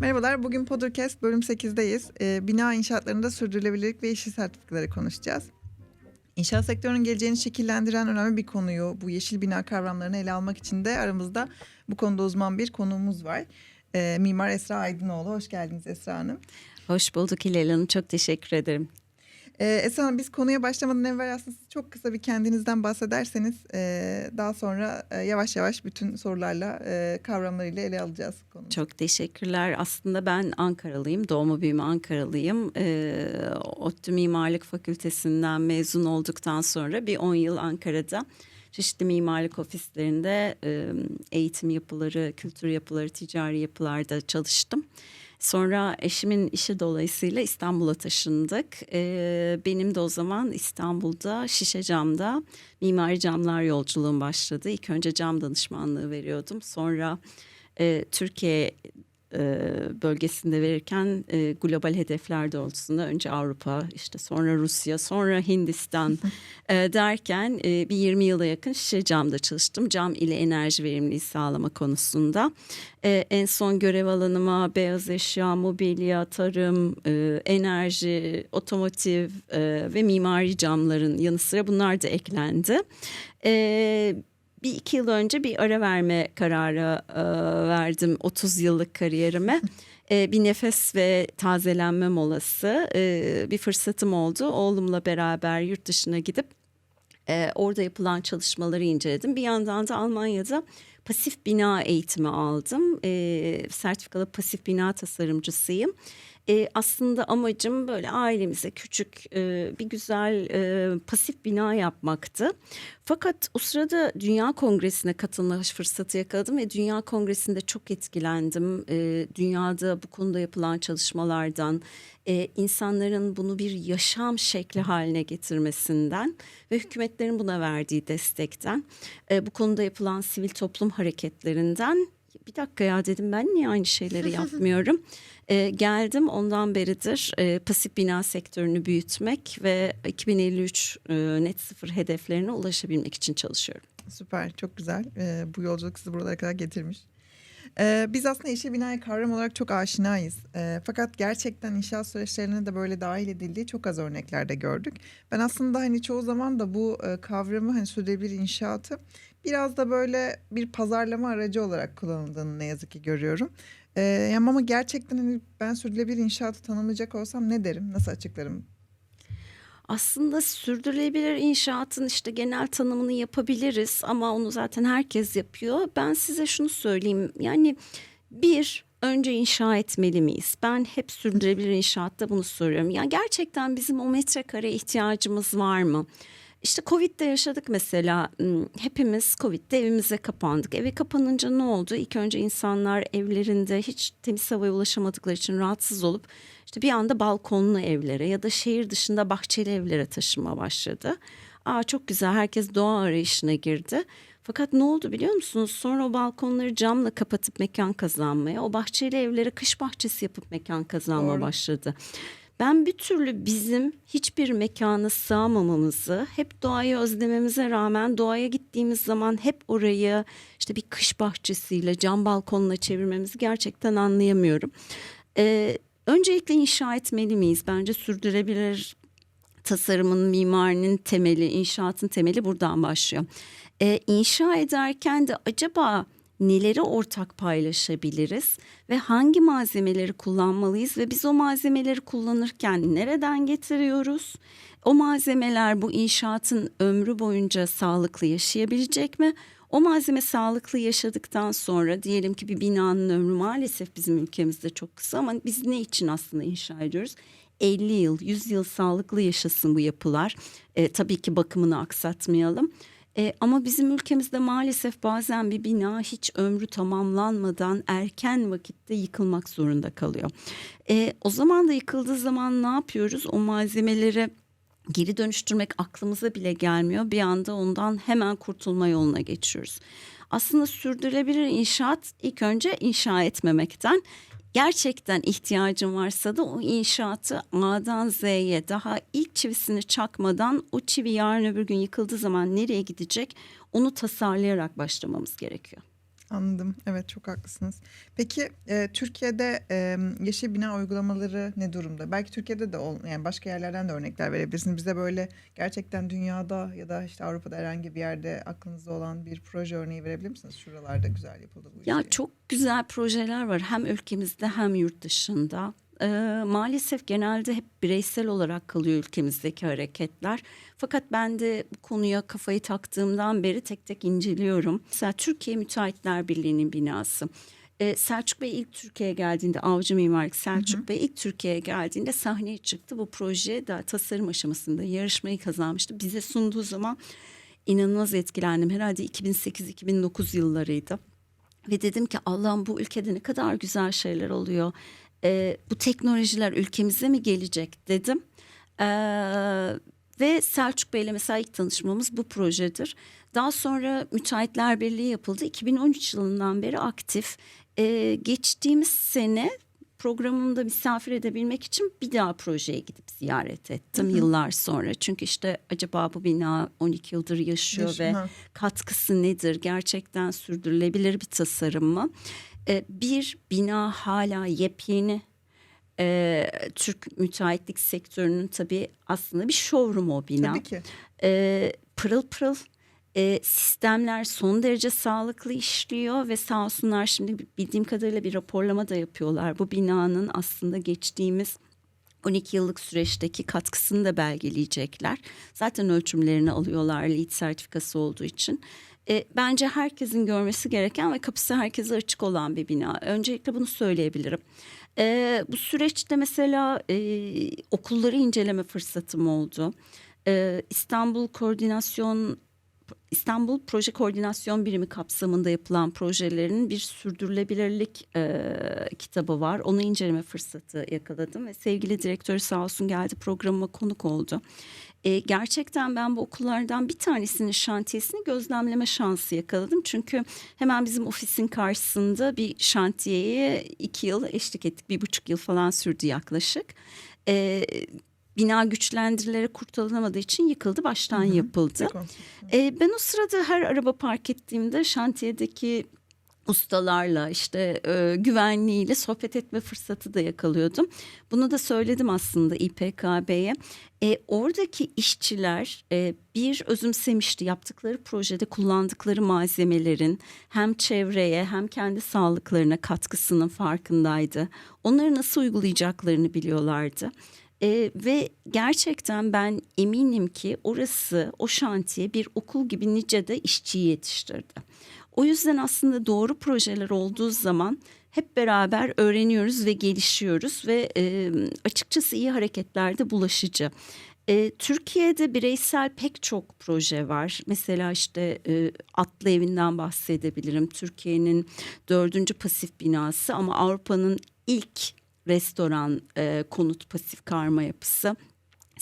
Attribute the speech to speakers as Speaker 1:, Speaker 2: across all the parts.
Speaker 1: Merhabalar, bugün Podcast bölüm 8'deyiz. Ee, bina inşaatlarında sürdürülebilirlik ve yeşil sertifikaları konuşacağız. İnşaat sektörünün geleceğini şekillendiren önemli bir konuyu, bu yeşil bina kavramlarını ele almak için de aramızda bu konuda uzman bir konuğumuz var. Ee, Mimar Esra Aydınoğlu, hoş geldiniz Esra Hanım.
Speaker 2: Hoş bulduk Hilal Hanım. Çok teşekkür ederim.
Speaker 1: Ee, Esra Hanım biz konuya başlamadan evvel aslında siz çok kısa bir kendinizden bahsederseniz e, daha sonra e, yavaş yavaş bütün sorularla e, kavramlarıyla ele alacağız konuyu.
Speaker 2: Çok teşekkürler. Aslında ben Ankaralıyım. Doğma büyüme Ankaralıyım. Ee, ODTÜ Mimarlık Fakültesinden mezun olduktan sonra bir 10 yıl Ankara'da çeşitli mimarlık ofislerinde e, eğitim yapıları, kültür yapıları, ticari yapılarda çalıştım. Sonra eşimin işi dolayısıyla İstanbul'a taşındık. Ee, benim de o zaman İstanbul'da Şişe Cam'da mimari camlar yolculuğum başladı. İlk önce cam danışmanlığı veriyordum. Sonra e, Türkiye e, bölgesinde verirken e, global hedefler doğrultusunda önce Avrupa işte sonra Rusya sonra Hindistan e, derken e, bir 20 yıla yakın şişe camda çalıştım. Cam ile enerji verimliliği sağlama konusunda. E, en son görev alanıma beyaz eşya, mobilya, tarım, e, enerji, otomotiv e, ve mimari camların yanı sıra bunlar da eklendi. E, bir iki yıl önce bir ara verme kararı e, verdim 30 yıllık kariyerime. E, bir nefes ve tazelenme molası e, bir fırsatım oldu. Oğlumla beraber yurt dışına gidip e, orada yapılan çalışmaları inceledim. Bir yandan da Almanya'da pasif bina eğitimi aldım. E, sertifikalı pasif bina tasarımcısıyım. E, aslında amacım böyle ailemize küçük e, bir güzel e, pasif bina yapmaktı. Fakat o sırada Dünya Kongresi'ne katılma fırsatı yakaladım ve Dünya Kongresi'nde çok etkilendim. E, dünyada bu konuda yapılan çalışmalardan, e, insanların bunu bir yaşam şekli haline getirmesinden ve hükümetlerin buna verdiği destekten, e, bu konuda yapılan sivil toplum hareketlerinden bir dakika ya dedim ben niye aynı şeyleri yapmıyorum? e, geldim ondan beridir e, pasif bina sektörünü büyütmek ve 2053 e, net sıfır hedeflerine ulaşabilmek için çalışıyorum.
Speaker 1: Süper, çok güzel. Ee, bu yolculuk sizi buralara kadar getirmiş. Ee, biz aslında yeşil binaya kavram olarak çok aşinayız. Ee, fakat gerçekten inşaat süreçlerine de böyle dahil edildiği çok az örneklerde gördük. Ben aslında hani çoğu zaman da bu e, kavramı hani sürdürülebilir inşaatı biraz da böyle bir pazarlama aracı olarak kullanıldığını ne yazık ki görüyorum. Ee, yani ama gerçekten hani ben sürdürülebilir inşaatı tanımlayacak olsam ne derim, nasıl açıklarım?
Speaker 2: Aslında sürdürülebilir inşaatın işte genel tanımını yapabiliriz ama onu zaten herkes yapıyor. Ben size şunu söyleyeyim yani bir önce inşa etmeli miyiz? Ben hep sürdürülebilir inşaatta bunu soruyorum. Ya gerçekten bizim o metrekare ihtiyacımız var mı? İşte Covid'de yaşadık mesela Hmm, hepimiz Covid'de evimize kapandık. Eve kapanınca ne oldu? İlk önce insanlar evlerinde hiç temiz havaya ulaşamadıkları için rahatsız olup işte bir anda balkonlu evlere ya da şehir dışında bahçeli evlere taşınma başladı. Aa çok güzel herkes doğa arayışına girdi. Fakat ne oldu biliyor musunuz? Sonra o balkonları camla kapatıp mekan kazanmaya, o bahçeli evlere kış bahçesi yapıp mekan kazanma
Speaker 1: Doğru.
Speaker 2: başladı. Ben bir türlü bizim hiçbir mekana sığamamamızı, hep doğayı özlememize rağmen doğaya gittiğimiz zaman hep orayı işte bir kış bahçesiyle, cam balkonla çevirmemizi gerçekten anlayamıyorum. Ee, öncelikle inşa etmeli miyiz? Bence sürdürülebilir tasarımın, mimarinin temeli, inşaatın temeli buradan başlıyor. Ee, inşa ederken de acaba neleri ortak paylaşabiliriz ve hangi malzemeleri kullanmalıyız ve biz o malzemeleri kullanırken nereden getiriyoruz? O malzemeler bu inşaatın ömrü boyunca sağlıklı yaşayabilecek mi? O malzeme sağlıklı yaşadıktan sonra diyelim ki bir binanın ömrü maalesef bizim ülkemizde çok kısa ama biz ne için aslında inşa ediyoruz? 50 yıl, 100 yıl sağlıklı yaşasın bu yapılar. E, tabii ki bakımını aksatmayalım. E, ama bizim ülkemizde maalesef bazen bir bina hiç ömrü tamamlanmadan erken vakitte yıkılmak zorunda kalıyor. E, o zaman da yıkıldığı zaman ne yapıyoruz? O malzemeleri geri dönüştürmek aklımıza bile gelmiyor. Bir anda ondan hemen kurtulma yoluna geçiyoruz. Aslında sürdürülebilir inşaat ilk önce inşa etmemekten gerçekten ihtiyacın varsa da o inşaatı A'dan Z'ye daha ilk çivisini çakmadan o çivi yarın öbür gün yıkıldığı zaman nereye gidecek onu tasarlayarak başlamamız gerekiyor.
Speaker 1: Anladım. Evet çok haklısınız. Peki e, Türkiye'de e, yeşil bina uygulamaları ne durumda? Belki Türkiye'de de ol, yani başka yerlerden de örnekler verebilirsiniz. Bize böyle gerçekten dünyada ya da işte Avrupa'da herhangi bir yerde aklınızda olan bir proje örneği verebilir misiniz? Şuralarda güzel yapıldı bu
Speaker 2: Ya
Speaker 1: iş.
Speaker 2: çok güzel projeler var hem ülkemizde hem yurt dışında. Ee, maalesef genelde hep bireysel olarak kalıyor ülkemizdeki hareketler. Fakat ben de bu konuya kafayı taktığımdan beri tek tek inceliyorum. Mesela Türkiye Müteahhitler Birliği'nin binası. Ee, Selçuk Bey ilk Türkiye'ye geldiğinde Avcı Mimarlık Selçuk Bey ilk Türkiye'ye geldiğinde sahneye çıktı. Bu proje daha tasarım aşamasında yarışmayı kazanmıştı. Bize sunduğu zaman inanılmaz etkilendim. Herhalde 2008-2009 yıllarıydı. Ve dedim ki Allah'ım bu ülkede ne kadar güzel şeyler oluyor. Ee, bu teknolojiler ülkemize mi gelecek dedim. Ee, ve Selçuk Bey'le mesela ilk tanışmamız bu projedir. Daha sonra Müteahhitler Birliği yapıldı. 2013 yılından beri aktif. Ee, geçtiğimiz sene programımda misafir edebilmek için bir daha projeye gidip ziyaret ettim yıllar sonra. Çünkü işte acaba bu bina 12 yıldır yaşıyor
Speaker 1: Yaşıyor,
Speaker 2: ve katkısı nedir? Gerçekten sürdürülebilir bir tasarım mı? Ee, bir bina hala yepyeni. Ee, Türk müteahhitlik sektörünün tabii aslında bir showroom o bina.
Speaker 1: Tabii ki.
Speaker 2: Ee, pırıl pırıl e, sistemler son derece sağlıklı işliyor ve sağ olsunlar şimdi bildiğim kadarıyla bir raporlama da yapıyorlar. Bu binanın aslında geçtiğimiz 12 yıllık süreçteki katkısını da belgeleyecekler. Zaten ölçümlerini alıyorlar LEED sertifikası olduğu için. E, bence herkesin görmesi gereken ve kapısı herkese açık olan bir bina. Öncelikle bunu söyleyebilirim. E, bu süreçte mesela e, okulları inceleme fırsatım oldu. E, İstanbul Koordinasyon İstanbul Proje Koordinasyon Birimi kapsamında yapılan projelerin bir sürdürülebilirlik e, kitabı var. Onu inceleme fırsatı yakaladım ve sevgili direktör sağ olsun geldi programıma konuk oldu. E, gerçekten ben bu okullardan bir tanesinin şantiyesini gözlemleme şansı yakaladım. Çünkü hemen bizim ofisin karşısında bir şantiyeye iki yıl eşlik ettik. Bir buçuk yıl falan sürdü yaklaşık. E, bina güçlendirilerek kurtarılamadığı için yıkıldı baştan yapıldı.
Speaker 1: Peki.
Speaker 2: E, ben o sırada her araba park ettiğimde şantiyedeki ustalarla işte e, güvenliğiyle sohbet etme fırsatı da yakalıyordum. Bunu da söyledim aslında İPKB'ye. E, oradaki işçiler e, bir özümsemişti yaptıkları projede kullandıkları malzemelerin hem çevreye hem kendi sağlıklarına katkısının farkındaydı. Onları nasıl uygulayacaklarını biliyorlardı. E, ve gerçekten ben eminim ki orası o şantiye bir okul gibi nice de işçiyi yetiştirdi. O yüzden aslında doğru projeler olduğu zaman hep beraber öğreniyoruz ve gelişiyoruz ve e, açıkçası iyi hareketlerde bulaşıcı. E, Türkiye'de bireysel pek çok proje var. Mesela işte e, Atlı Evi'nden bahsedebilirim. Türkiye'nin dördüncü pasif binası ama Avrupa'nın ilk restoran e, konut pasif karma yapısı.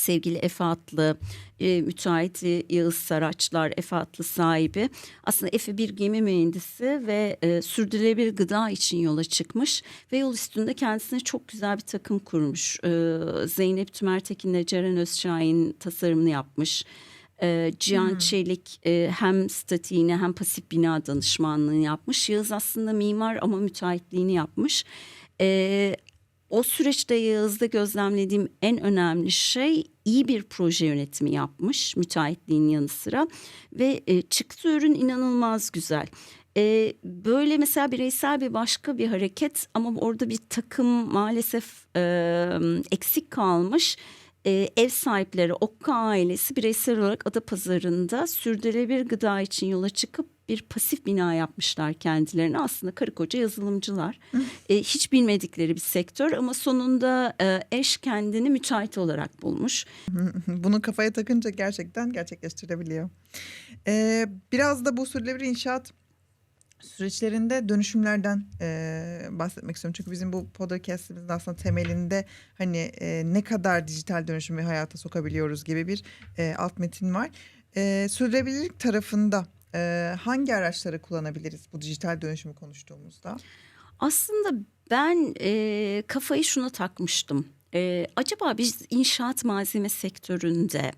Speaker 2: Sevgili Efe Atlı, e, müteahhiti Yağız Saraçlar, Efe Atlı sahibi. Aslında Efe bir gemi mühendisi ve e, sürdürülebilir gıda için yola çıkmış. Ve yol üstünde kendisine çok güzel bir takım kurmuş. E, Zeynep Tümertekin'le Ceren Özşahin tasarımını yapmış. E, Cihan Çelik e, hem statiğini hem pasif bina danışmanlığını yapmış. Yağız aslında mimar ama müteahhitliğini yapmış. E, o süreçte Yağız'da gözlemlediğim en önemli şey iyi bir proje yönetimi yapmış müteahhitliğin yanı sıra ve e, çıktığı ürün inanılmaz güzel. E, böyle mesela bireysel bir başka bir hareket ama orada bir takım maalesef e, eksik kalmış. E, ev sahipleri Okka ailesi bireysel olarak Adapazarı'nda sürdürülebilir gıda için yola çıkıp bir pasif bina yapmışlar kendilerine. Aslında karı koca yazılımcılar. E, hiç bilmedikleri bir sektör ama sonunda e, eş kendini müteahhit olarak bulmuş.
Speaker 1: Bunu kafaya takınca gerçekten gerçekleştirebiliyor. Ee, biraz da bu sürdürülebilir inşaat süreçlerinde dönüşümlerden e, bahsetmek istiyorum. Çünkü bizim bu podcastimizin aslında temelinde hani e, ne kadar dijital dönüşümü hayata sokabiliyoruz gibi bir e, alt metin var. E, sürdürülebilirlik tarafında e, hangi araçları kullanabiliriz bu dijital dönüşümü konuştuğumuzda?
Speaker 2: Aslında ben e, kafayı şuna takmıştım. E, acaba biz inşaat malzeme sektöründe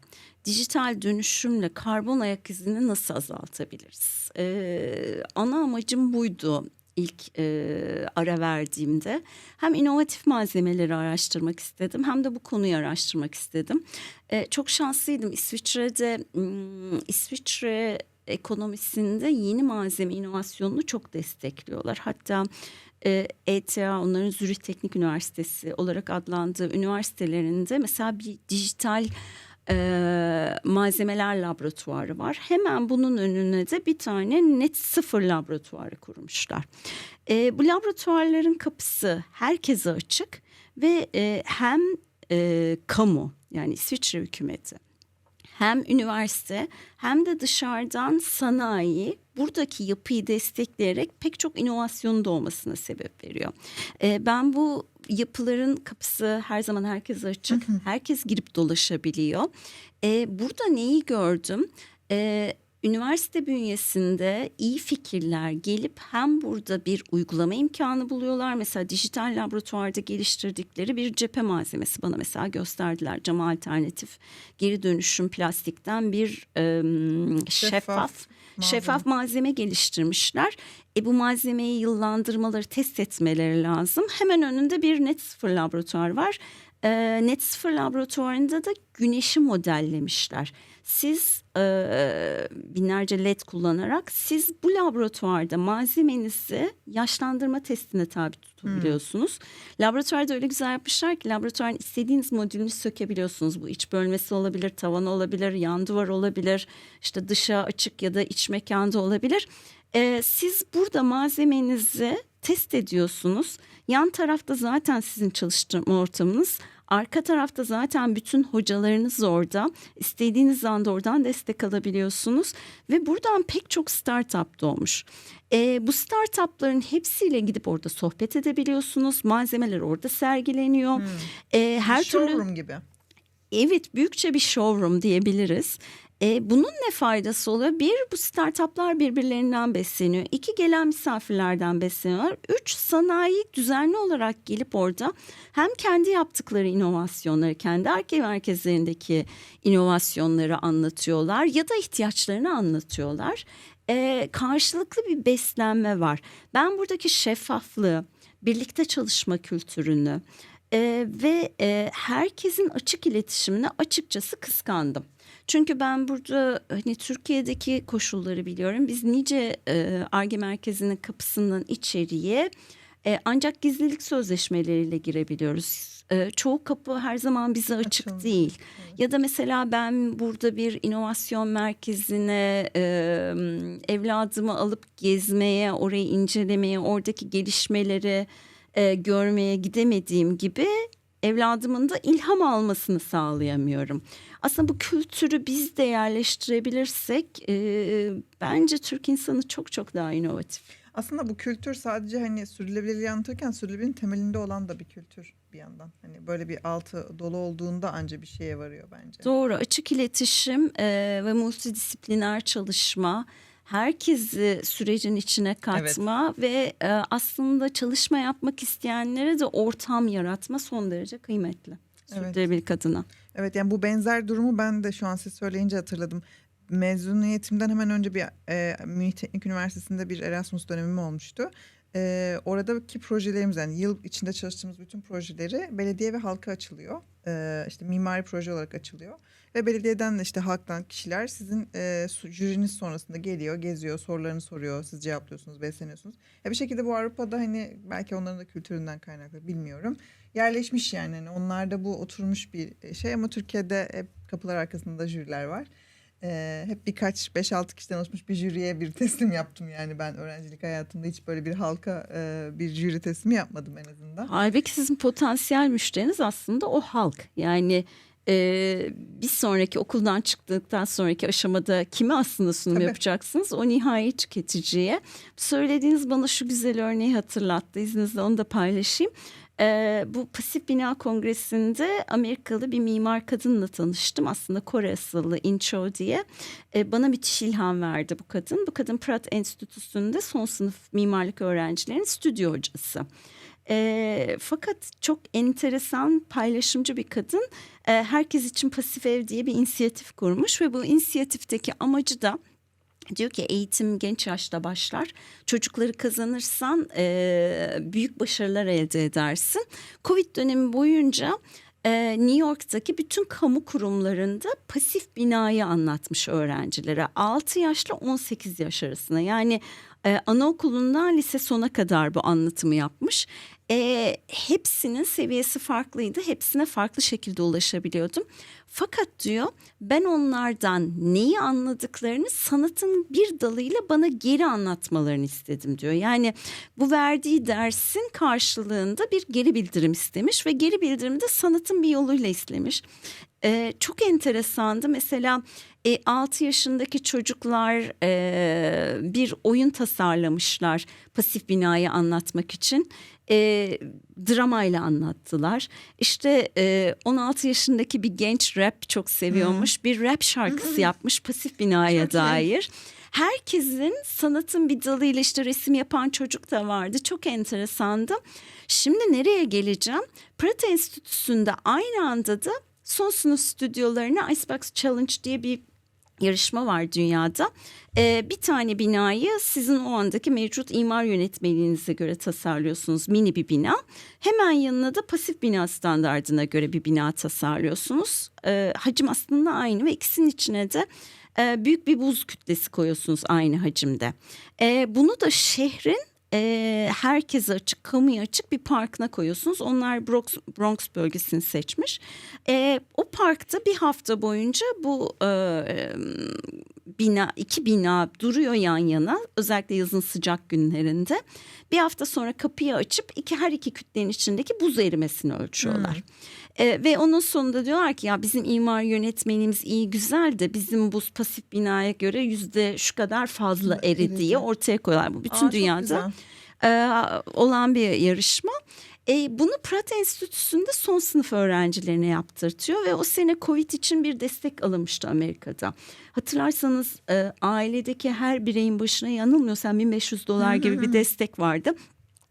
Speaker 2: dijital dönüşümle karbon ayak izini nasıl azaltabiliriz? E, ana amacım buydu ilk e, ara verdiğimde. Hem inovatif malzemeleri araştırmak istedim hem de bu konuyu araştırmak istedim. E, çok şanslıydım İsviçre'de hmm, İsviçre ekonomisinde yeni malzeme inovasyonunu çok destekliyorlar. Hatta e, ETA onların Zürih Teknik Üniversitesi olarak adlandığı üniversitelerinde mesela bir dijital e, malzemeler laboratuvarı var. Hemen bunun önüne de bir tane net sıfır laboratuvarı kurmuşlar. E, bu laboratuvarların kapısı herkese açık ve e, hem e, kamu yani İsviçre hükümeti hem üniversite hem de dışarıdan sanayi buradaki yapıyı destekleyerek pek çok inovasyonun doğmasına sebep veriyor. Ee, ben bu yapıların kapısı her zaman herkese açık. Herkes girip dolaşabiliyor. Ee, burada neyi gördüm? Ee, üniversite bünyesinde iyi fikirler gelip hem burada bir uygulama imkanı buluyorlar. Mesela dijital laboratuvarda geliştirdikleri bir cephe malzemesi bana mesela gösterdiler. Cam alternatif geri dönüşüm plastikten bir e, şeffaf
Speaker 1: malzeme.
Speaker 2: şeffaf malzeme geliştirmişler. E bu malzemeyi yıllandırmaları, test etmeleri lazım. Hemen önünde bir net sıfır laboratuvar var. E, net sıfır laboratuvarında da güneşi modellemişler. Siz e, binlerce led kullanarak siz bu laboratuvarda malzemenizi yaşlandırma testine tabi tutabiliyorsunuz. Laboratuvarda öyle güzel yapmışlar ki laboratuvarın istediğiniz modülünü sökebiliyorsunuz. Bu iç bölmesi olabilir, tavan olabilir, yan duvar olabilir, işte dışa açık ya da iç mekanda olabilir. E, siz burada malzemenizi test ediyorsunuz. Yan tarafta zaten sizin çalıştırma ortamınız. Arka tarafta zaten bütün hocalarınız orada. İstediğiniz anda oradan destek alabiliyorsunuz. Ve buradan pek çok startup doğmuş. E, bu startupların hepsiyle gidip orada sohbet edebiliyorsunuz. Malzemeler orada sergileniyor.
Speaker 1: Hmm.
Speaker 2: E, her türlü
Speaker 1: Showroom gibi.
Speaker 2: Evet büyükçe bir showroom diyebiliriz. E, bunun ne faydası oluyor? Bir bu startuplar birbirlerinden besleniyor. İki gelen misafirlerden besleniyorlar. Üç sanayi düzenli olarak gelip orada hem kendi yaptıkları inovasyonları, kendi arke merkezlerindeki inovasyonları anlatıyorlar ya da ihtiyaçlarını anlatıyorlar. E, karşılıklı bir beslenme var. Ben buradaki şeffaflığı, birlikte çalışma kültürünü e, ve e, herkesin açık iletişimine açıkçası kıskandım. Çünkü ben burada hani Türkiye'deki koşulları biliyorum. Biz nice ARGE merkezinin kapısından içeriye e, ancak gizlilik sözleşmeleriyle girebiliyoruz. E, çoğu kapı her zaman bize açık
Speaker 1: Açılmıyor.
Speaker 2: değil. Ya da mesela ben burada bir inovasyon merkezine e, evladımı alıp gezmeye, orayı incelemeye, oradaki gelişmeleri e, görmeye gidemediğim gibi evladımın da ilham almasını sağlayamıyorum. Aslında bu kültürü biz de yerleştirebilirsek e, bence Türk insanı çok çok daha inovatif.
Speaker 1: Aslında bu kültür sadece hani sürdürülebilirliği anlatırken sürdürülebilirliğin temelinde olan da bir kültür bir yandan. Hani böyle bir altı dolu olduğunda anca bir şeye varıyor bence.
Speaker 2: Doğru açık iletişim e, ve multidisipliner çalışma herkesi sürecin içine katma ve e, aslında çalışma yapmak isteyenlere de ortam yaratma son derece kıymetli.
Speaker 1: Evet.
Speaker 2: Sürdürülebilirlik adına.
Speaker 1: Evet yani bu benzer durumu ben de şu an siz söyleyince hatırladım. Mezuniyetimden hemen önce bir e, Münih Teknik Üniversitesi'nde bir Erasmus dönemim olmuştu. E, oradaki projelerimiz yani yıl içinde çalıştığımız bütün projeleri belediye ve halka açılıyor. E, işte mimari proje olarak açılıyor. Ve belediyeden de işte halktan kişiler sizin e, jüriniz sonrasında geliyor, geziyor, sorularını soruyor, siz cevaplıyorsunuz, besleniyorsunuz. Ya bir şekilde bu Avrupa'da hani belki onların da kültüründen kaynaklı bilmiyorum. Yerleşmiş yani hani onlarda bu oturmuş bir şey ama Türkiye'de hep kapılar arkasında jüriler var. Hep birkaç 5-6 kişiden oluşmuş bir jüriye bir teslim yaptım yani ben öğrencilik hayatımda hiç böyle bir halka e, bir jüri teslimi yapmadım en azından.
Speaker 2: Halbuki sizin potansiyel müşteriniz aslında o halk. Yani e, bir sonraki okuldan çıktıktan sonraki aşamada kime aslında sunum
Speaker 1: Tabii.
Speaker 2: yapacaksınız? O nihai tüketiciye. Söylediğiniz bana şu güzel örneği hatırlattı. İzninizle onu da paylaşayım. Ee, bu Pasif Bina Kongresi'nde Amerikalı bir mimar kadınla tanıştım. Aslında Kore asıllı Incho diye. Ee, bana müthiş ilham verdi bu kadın. Bu kadın Pratt Enstitüsü'nde son sınıf mimarlık öğrencilerinin stüdyo hocası. E, fakat çok enteresan paylaşımcı bir kadın. E, herkes için pasif ev diye bir inisiyatif kurmuş ve bu inisiyatifteki amacı da diyor ki eğitim genç yaşta başlar. Çocukları kazanırsan e, büyük başarılar elde edersin. Covid dönemi boyunca e, New York'taki bütün kamu kurumlarında pasif binayı anlatmış öğrencilere. 6 yaşla 18 yaş arasında yani e, anaokulundan lise sona kadar bu anlatımı yapmış. E, hepsinin seviyesi farklıydı. Hepsine farklı şekilde ulaşabiliyordum. Fakat diyor ben onlardan neyi anladıklarını sanatın bir dalıyla bana geri anlatmalarını istedim diyor. Yani bu verdiği dersin karşılığında bir geri bildirim istemiş ve geri bildirimi de sanatın bir yoluyla istemiş. Ee, çok enteresandı mesela e, 6 yaşındaki çocuklar e, bir oyun tasarlamışlar pasif binayı anlatmak için e, dramayla anlattılar. İşte e, 16 yaşındaki bir genç rap çok seviyormuş. Hmm. Bir rap şarkısı yapmış pasif binaya çok dair. Iyi. Herkesin sanatın bir dalıyla işte resim yapan çocuk da vardı. Çok enteresandı. Şimdi nereye geleceğim? Pratt Enstitüsü'nde aynı anda da son sınıf stüdyolarına Icebox Challenge diye bir yarışma var dünyada. Ee, bir tane binayı sizin o andaki mevcut imar yönetmeliğinize göre tasarlıyorsunuz. Mini bir bina. Hemen yanına da pasif bina standardına göre bir bina tasarlıyorsunuz. Ee, hacim aslında aynı ve ikisinin içine de e, büyük bir buz kütlesi koyuyorsunuz aynı hacimde. E, bunu da şehrin e, herkese açık, kamuya açık bir parkına koyuyorsunuz. Onlar Bronx, Bronx bölgesini seçmiş. E, o parkta bir hafta boyunca bu e, bina, iki bina duruyor yan yana. Özellikle yazın sıcak günlerinde. Bir hafta sonra kapıyı açıp iki her iki kütlenin içindeki buz erimesini ölçüyorlar. Hmm. E, ve onun sonunda diyorlar ki ya bizim imar yönetmenimiz iyi güzel de bizim buz pasif binaya göre yüzde şu kadar fazla eridi diye ortaya koyuyorlar. Bu bütün Aa, dünyada e, olan bir yarışma. E, bunu Pratt Enstitüsü'nde son sınıf öğrencilerine yaptırtıyor ve o sene Covid için bir destek alınmıştı Amerika'da. Hatırlarsanız e, ailedeki her bireyin başına yanılmıyorsam 1500 dolar gibi bir destek vardı.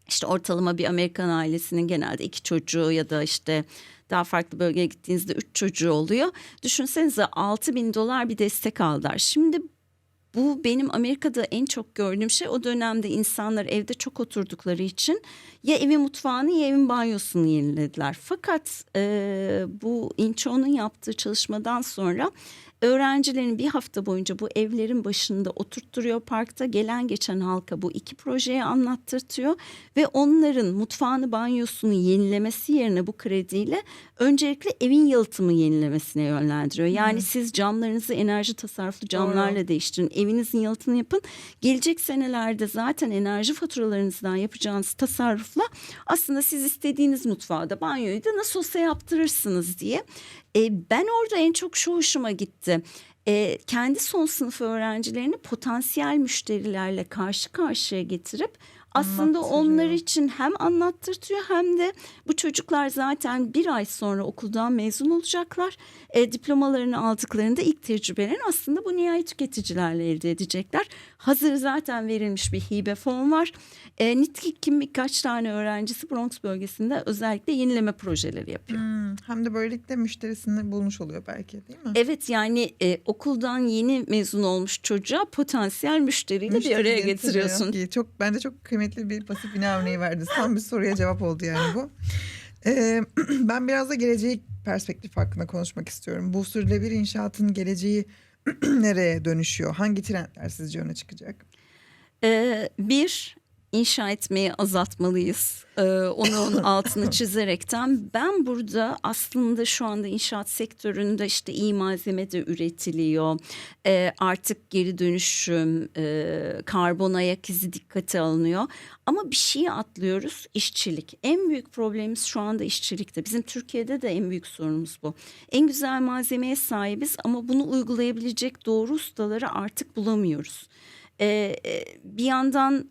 Speaker 2: İşte ortalama bir Amerikan ailesinin genelde iki çocuğu ya da işte daha farklı bölgeye gittiğinizde üç çocuğu oluyor. Düşünsenize 6 bin dolar bir destek aldılar. Şimdi bu benim Amerika'da en çok gördüğüm şey o dönemde insanlar evde çok oturdukları için ya evin mutfağını ya evin banyosunu yenilediler. Fakat e, bu Incho'nun yaptığı çalışmadan sonra öğrencilerin bir hafta boyunca bu evlerin başında oturtturuyor parkta gelen geçen halka bu iki projeyi anlattırtıyor ve onların mutfağını banyosunu yenilemesi yerine bu krediyle öncelikle evin yalıtımı yenilemesine yönlendiriyor. Yani hmm. siz camlarınızı enerji tasarruflu camlarla Doğru. değiştirin evinizin yalıtımını yapın gelecek senelerde zaten enerji faturalarınızdan yapacağınız tasarrufla aslında siz istediğiniz mutfağı da banyoyu da nasıl olsa yaptırırsınız diye e, ben orada en çok şu hoşuma gitti. E, kendi son sınıf öğrencilerini potansiyel müşterilerle karşı karşıya getirip aslında onlar için hem anlattırtıyor hem de bu çocuklar zaten bir ay sonra okuldan mezun olacaklar. E, diplomalarını aldıklarında ilk tecrübelerini aslında bu nihai tüketicilerle elde edecekler. Hazır zaten verilmiş bir hibe fon var. E, nitekim birkaç tane öğrencisi Bronx bölgesinde özellikle yenileme projeleri yapıyor.
Speaker 1: Hmm, hem de böylelikle müşterisini bulmuş oluyor belki değil mi?
Speaker 2: Evet yani e, okuldan yeni mezun olmuş çocuğa potansiyel müşteriyle Müşteri bir araya getiriyorsun.
Speaker 1: Çok bence çok kıymetli bir pasif bina örneği verdiniz. Tam bir soruya cevap oldu yani bu. Ee, ben biraz da geleceği perspektif hakkında konuşmak istiyorum. Bu sürdürülebilir inşaatın geleceği nereye dönüşüyor? Hangi trendler sizce öne çıkacak?
Speaker 2: Ee, bir inşa etmeyi azaltmalıyız. Ee, onun altını çizerekten ben burada aslında şu anda inşaat sektöründe işte iyi malzeme de üretiliyor. Ee, artık geri dönüşüm, e, karbon ayak izi dikkate alınıyor. Ama bir şeyi atlıyoruz işçilik. En büyük problemimiz şu anda işçilikte. Bizim Türkiye'de de en büyük sorunumuz bu. En güzel malzemeye sahibiz ama bunu uygulayabilecek doğru ustaları artık bulamıyoruz. Ee, bir yandan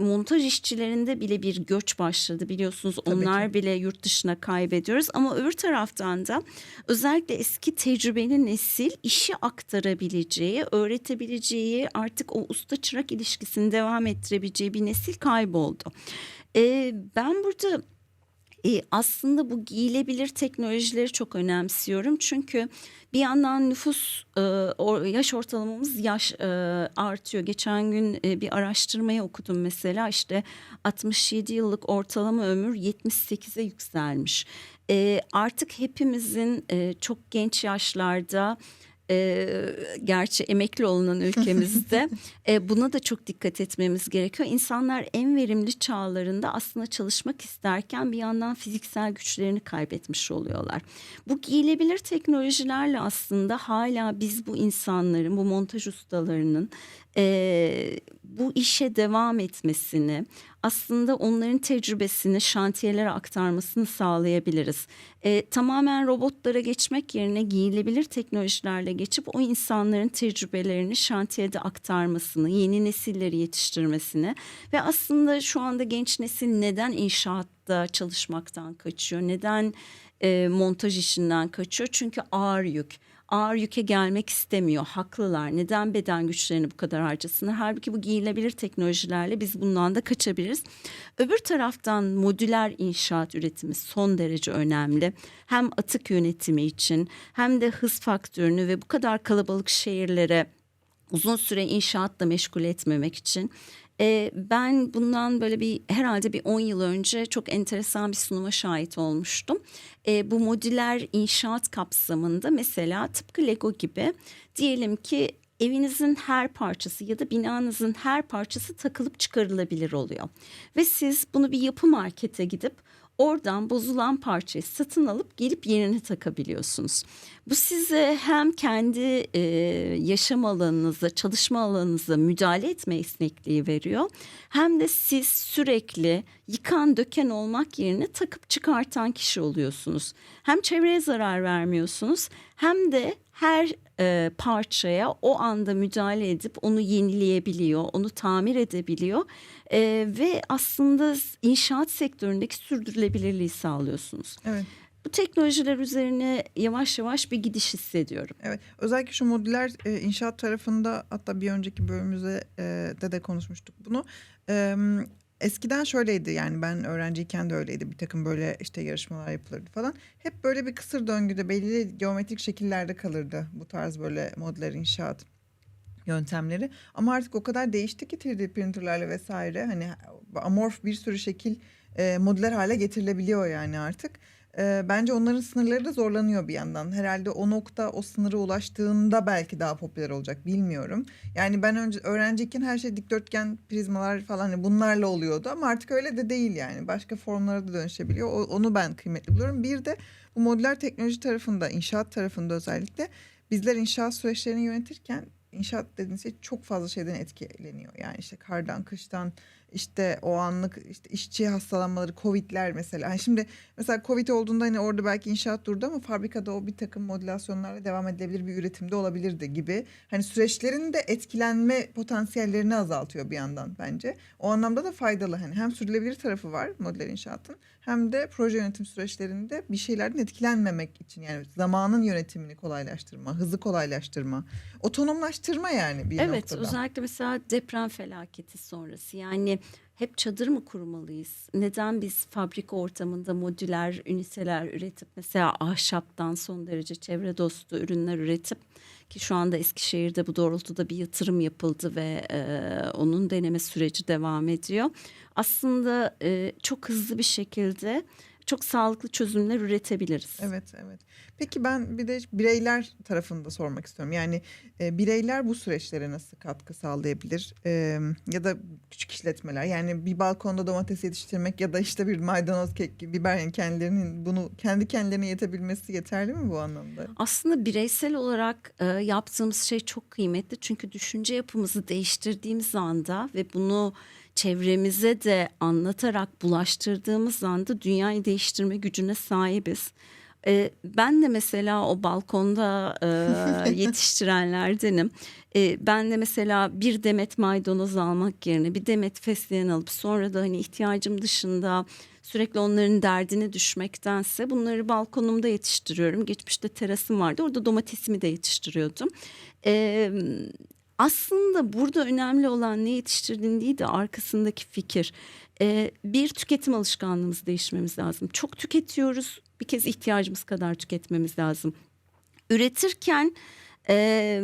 Speaker 2: montaj işçilerinde bile bir göç başladı biliyorsunuz.
Speaker 1: Tabii
Speaker 2: Onlar
Speaker 1: ki.
Speaker 2: bile yurt dışına kaybediyoruz ama öbür taraftan da özellikle eski tecrübeli nesil işi aktarabileceği, öğretebileceği, artık o usta çırak ilişkisini devam ettirebileceği bir nesil kayboldu. Ee, ben burada e, aslında bu giyilebilir teknolojileri çok önemsiyorum. Çünkü bir yandan nüfus e, o- yaş ortalamamız yaş e, artıyor. Geçen gün e, bir araştırmayı okudum mesela işte 67 yıllık ortalama ömür 78'e yükselmiş. E, artık hepimizin e, çok genç yaşlarda e, gerçi emekli olunan ülkemizde e, buna da çok dikkat etmemiz gerekiyor. İnsanlar en verimli çağlarında aslında çalışmak isterken bir yandan fiziksel güçlerini kaybetmiş oluyorlar. Bu giyilebilir teknolojilerle aslında hala biz bu insanların, bu montaj ustalarının e, bu işe devam etmesini, aslında onların tecrübesini şantiyelere aktarmasını sağlayabiliriz. E, tamamen robotlara geçmek yerine giyilebilir teknolojilerle geçip o insanların tecrübelerini şantiyede aktarmasını, yeni nesilleri yetiştirmesini ve aslında şu anda genç nesil neden inşaatta çalışmaktan kaçıyor, neden e, montaj işinden kaçıyor? Çünkü ağır yük ağır yüke gelmek istemiyor. Haklılar. Neden beden güçlerini bu kadar harcasınlar? Halbuki bu giyilebilir teknolojilerle biz bundan da kaçabiliriz. Öbür taraftan modüler inşaat üretimi son derece önemli. Hem atık yönetimi için hem de hız faktörünü ve bu kadar kalabalık şehirlere uzun süre inşaatla meşgul etmemek için e, ben bundan böyle bir herhalde bir 10 yıl önce çok enteresan bir sunuma şahit olmuştum. E, bu modüler inşaat kapsamında mesela tıpkı Lego gibi diyelim ki evinizin her parçası ya da binanızın her parçası takılıp çıkarılabilir oluyor. Ve siz bunu bir yapı markete gidip oradan bozulan parçayı satın alıp gelip yerini takabiliyorsunuz. Bu size hem kendi e, yaşam alanınıza, çalışma alanınıza müdahale etme esnekliği veriyor. Hem de siz sürekli yıkan döken olmak yerine takıp çıkartan kişi oluyorsunuz. Hem çevreye zarar vermiyorsunuz hem de her e, parçaya o anda müdahale edip onu yenileyebiliyor, onu tamir edebiliyor E, ve aslında inşaat sektöründeki sürdürülebilirliği sağlıyorsunuz.
Speaker 1: Evet.
Speaker 2: Bu teknolojiler üzerine yavaş yavaş bir gidiş hissediyorum.
Speaker 1: Evet, özellikle şu modüler e, inşaat tarafında hatta bir önceki bölümümüzde e, de de konuşmuştuk bunu. E, eskiden şöyleydi yani ben öğrenciyken de öyleydi bir takım böyle işte yarışmalar yapılırdı falan. Hep böyle bir kısır döngüde belli geometrik şekillerde kalırdı bu tarz böyle modüler inşaat yöntemleri. Ama artık o kadar değişti ki 3D printerlarla vesaire hani amorf bir sürü şekil e, modüler hale getirilebiliyor yani artık. E, bence onların sınırları da zorlanıyor bir yandan. Herhalde o nokta o sınıra ulaştığında belki daha popüler olacak bilmiyorum. Yani ben önce öğrenciyken her şey dikdörtgen prizmalar falan hani bunlarla oluyordu ama artık öyle de değil yani. Başka formlara da dönüşebiliyor. O- onu ben kıymetli buluyorum. Bir de bu modüler teknoloji tarafında, inşaat tarafında özellikle bizler inşaat süreçlerini yönetirken inşaat dediğiniz şey çok fazla şeyden etkileniyor. Yani işte kardan, kıştan, işte o anlık işte işçi hastalanmaları, covidler mesela. Hani şimdi mesela covid olduğunda hani orada belki inşaat durdu ama fabrikada o bir takım modülasyonlarla devam edilebilir bir üretimde olabilirdi gibi. Hani süreçlerin de etkilenme potansiyellerini azaltıyor bir yandan bence. O anlamda da faydalı. Hani hem sürdürülebilir tarafı var modüler inşaatın hem de proje yönetim süreçlerinde bir şeylerden etkilenmemek için yani zamanın yönetimini kolaylaştırma, hızı kolaylaştırma, otonomlaştırma yani bir
Speaker 2: Evet
Speaker 1: noktada.
Speaker 2: özellikle mesela deprem felaketi sonrası yani hep çadır mı kurmalıyız? Neden biz fabrika ortamında modüler üniteler üretip mesela ahşaptan son derece çevre dostu ürünler üretip ki şu anda Eskişehir'de bu doğrultuda bir yatırım yapıldı ve e, onun deneme süreci devam ediyor. Aslında e, çok hızlı bir şekilde çok sağlıklı çözümler üretebiliriz.
Speaker 1: Evet, evet. Peki ben bir de bireyler tarafında sormak istiyorum. Yani e, bireyler bu süreçlere nasıl katkı sağlayabilir? E, ya da küçük işletmeler. Yani bir balkonda domates yetiştirmek ya da işte bir maydanoz kek gibi biber yani kendilerinin bunu kendi kendilerine yetebilmesi yeterli mi bu anlamda?
Speaker 2: Aslında bireysel olarak e, yaptığımız şey çok kıymetli. Çünkü düşünce yapımızı değiştirdiğimiz anda ve bunu çevremize de anlatarak bulaştırdığımız anda dünyayı değiştirme gücüne sahibiz. E, ben de mesela o balkonda e, yetiştirenlerdenim. E, ben de mesela bir demet maydanoz almak yerine bir demet fesleğen alıp sonra da hani ihtiyacım dışında sürekli onların derdine düşmektense bunları balkonumda yetiştiriyorum. Geçmişte terasım vardı orada domatesimi de yetiştiriyordum. E, aslında burada önemli olan ne yetiştirdiğin değil de arkasındaki fikir. E, bir tüketim alışkanlığımızı değişmemiz lazım. Çok tüketiyoruz bir kez ihtiyacımız kadar tüketmemiz lazım. Üretirken e,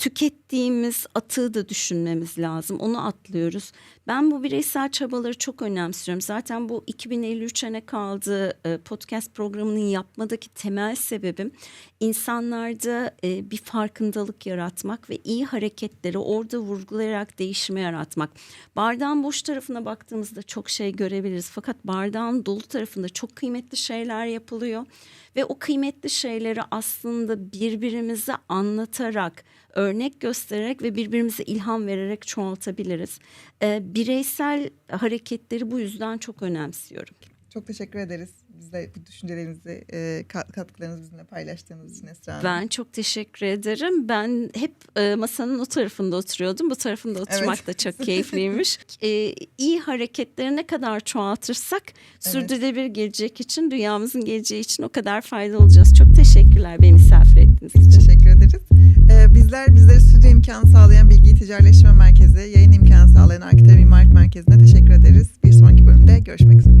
Speaker 2: tükettiğimiz atığı da düşünmemiz lazım. Onu atlıyoruz. Ben bu bireysel çabaları çok önemsiyorum. Zaten bu 2053'e ne kaldı e, podcast programının yapmadaki temel sebebim insanlarda e, bir farkındalık yaratmak ve iyi hareketleri orada vurgulayarak değişimi yaratmak. Bardağın boş tarafına baktığımızda çok şey görebiliriz. Fakat bardağın dolu tarafında çok kıymetli şeyler yapılıyor. Ve o kıymetli şeyleri aslında birbirimize anlatarak, örnek göstererek ve birbirimize ilham vererek çoğaltabiliriz. Ee, bireysel hareketleri bu yüzden çok önemsiyorum.
Speaker 1: Çok teşekkür ederiz. Bize bu düşüncelerinizi, e, kat- katkılarınızı bizimle paylaştığınız için Esra Hanım.
Speaker 2: Ben çok teşekkür ederim. Ben hep e, masanın o tarafında oturuyordum. Bu tarafında oturmak
Speaker 1: Evet.
Speaker 2: da çok keyifliymiş. E, iyi hareketleri ne kadar çoğaltırsak sürdürülebilir gelecek için, dünyamızın geleceği için o kadar faydalı olacağız. Çok teşekkürler beni misafir ettiğiniz
Speaker 1: Biz
Speaker 2: için.
Speaker 1: teşekkür ederiz. Ee, bizler bizlere stüdyo imkanı sağlayan Bilgi Ticaretleşme Merkezi, yayın imkanı sağlayan Arkitek Mimarlık Merkezi'ne teşekkür ederiz. Bir sonraki bölümde görüşmek üzere.